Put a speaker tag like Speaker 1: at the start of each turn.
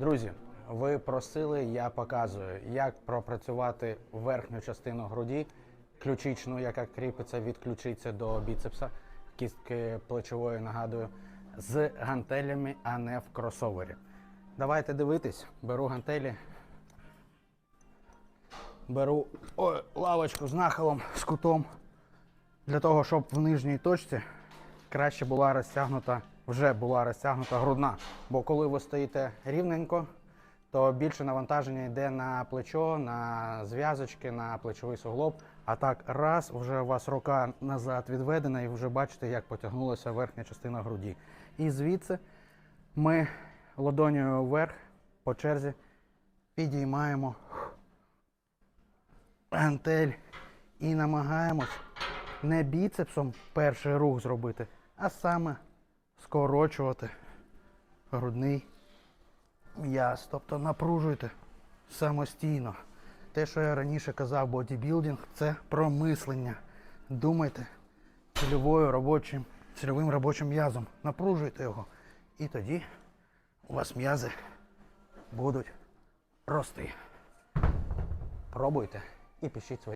Speaker 1: Друзі, ви просили, я показую, як пропрацювати верхню частину груді, ключичну, яка кріпиться від ключиці до біцепса, кістки плечової, нагадую, з гантелями, а не в кросовері. Давайте дивитись, беру гантелі, беру ой, лавочку з нахилом, з кутом, для того, щоб в нижній точці краще була розтягнута, вже була розтягнута грудна. Бо коли ви стоїте рівненько, то більше навантаження йде на плечо, на зв'язочки, на плечовий суглоб. А так, раз, вже у вас рука назад відведена, і вже бачите, як потягнулася верхня частина груді. І звідси ми ладонью вверх по черзі підіймаємо гантель і намагаємось не біцепсом перший рух зробити, а саме скорочувати грудний м'яз. Тобто напружуйте самостійно. Те, що я раніше казав, бодібілдинг це про мислення. Думайте цільовою робочим, цільовим робочим м'язом. Напружуйте його. І тоді у вас м'язи будуть рости. Пробуйте і пишіть свої.